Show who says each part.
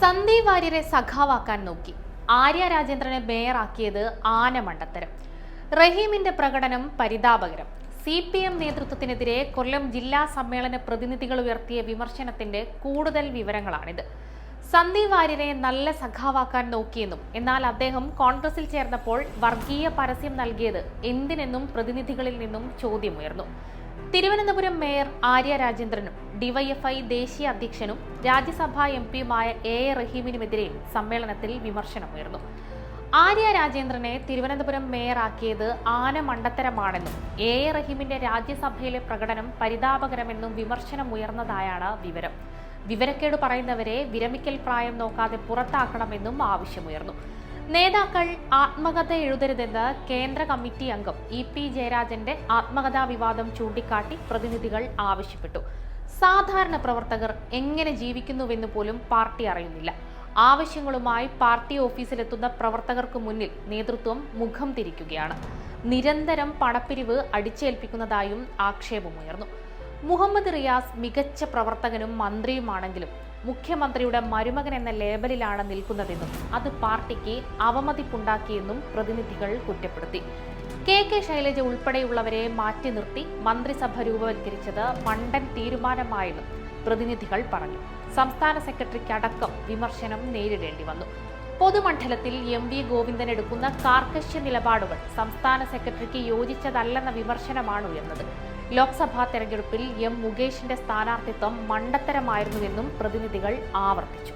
Speaker 1: സന്ദീപ് വാര്യരെ സഖാവാക്കാൻ നോക്കി. ആര്യ രാജേന്ദ്രനെ മേയറാക്കിയത് ആന മണ്ടത്തരം. റഹീമിന്റെ പ്രകടനം പരിതാപകരം. സി പി എം നേതൃത്വത്തിനെതിരെ കൊല്ലം ജില്ലാ സമ്മേളന പ്രതിനിധികൾ ഉയർത്തിയ വിമർശനത്തിന്റെ കൂടുതൽ വിവരങ്ങളാണിത്. സന്ദീപ് വാര്യരെ നല്ല സഖാവാക്കാൻ നോക്കിയെന്നും എന്നാൽ അദ്ദേഹം കോൺഗ്രസിൽ ചേർന്നപ്പോൾ വർഗീയ പരസ്യം നൽകിയത് എന്തിനെന്നും പ്രതിനിധികളിൽ നിന്നും ചോദ്യമുയർന്നു. തിരുവനന്തപുരം മേയർ ആര്യ രാജേന്ദ്രനും ഡിവൈഎഫ്ഐ ദേശീയ അധ്യക്ഷനും രാജ്യസഭാ എം പിയുമായ എ എ റഹീമിനുമെതിരെ സമ്മേളനത്തിൽ വിമർശനമുയർന്നു. ആര്യ രാജേന്ദ്രനെ തിരുവനന്തപുരം മേയറാക്കിയത് ആന മണ്ടത്തരമാണെന്നും എ എ റഹീമിന്റെ രാജ്യസഭയിലെ പ്രകടനം പരിതാപകരമെന്നും വിമർശനമുയർന്നതായാണ് വിവരം. വിവരക്കേട് പറയുന്നവരെ വിരമിക്കൽ പ്രായം നോക്കാതെ പുറത്താക്കണമെന്നും ആവശ്യമുയർന്നു. നേതാക്കൾ ആത്മകഥ എഴുതരുതെന്ന് കേന്ദ്ര കമ്മിറ്റി അംഗം ഇ പി ജയരാജന്റെ ആത്മകഥാ വിവാദം ചൂണ്ടിക്കാട്ടി പ്രതിനിധികൾ ആവശ്യപ്പെട്ടു. സാധാരണ പ്രവർത്തകർ എങ്ങനെ ജീവിക്കുന്നുവെന്ന് പോലും പാർട്ടി അറിയുന്നില്ല. ആവശ്യങ്ങളുമായി പാർട്ടി ഓഫീസിലെത്തുന്ന പ്രവർത്തകർക്ക് മുന്നിൽ നേതൃത്വം മുഖം തിരിക്കുകയാണ്. നിരന്തരം പണപ്പിരിവ് അടിച്ചേൽപ്പിക്കുന്നതായും ആക്ഷേപമുയർന്നു. മുഹമ്മദ് റിയാസ് മികച്ച പ്രവർത്തകനും മന്ത്രിയുമാണെങ്കിലും മുഖ്യമന്ത്രിയുടെ മരുമകൻ എന്ന ലേബലിലാണ് നിൽക്കുന്നതെന്നും അത് പാർട്ടിക്ക് അവമതിപ്പുണ്ടാക്കിയെന്നും പ്രതിനിധികൾ കുറ്റപ്പെടുത്തി. കെ കെ ശൈലജ ഉൾപ്പെടെയുള്ളവരെ മാറ്റി നിർത്തി മന്ത്രിസഭ രൂപവൽക്കരിച്ചത് മണ്ടൻ തീരുമാനമായെന്നും പ്രതിനിധികൾ പറഞ്ഞു. സംസ്ഥാന സെക്രട്ടറിക്കടക്കം വിമർശനം നേരിടേണ്ടി വന്നു. പൊതുമണ്ഡലത്തിൽ എം വി ഗോവിന്ദൻ എടുക്കുന്ന കാർക്കശ്യ നിലപാടുകൾ സംസ്ഥാന സെക്രട്ടറിക്ക് യോജിച്ചതല്ലെന്ന വിമർശനമാണ് ഉയർന്നത് ലോക്സഭാ തെരഞ്ഞെടുപ്പിൽ എം മുകേഷിന്റെ സ്ഥാനാർത്ഥിത്വം മണ്ടത്തരമായിരുന്നുവെന്നും പ്രതിനിധികൾ ആവർത്തിച്ചു.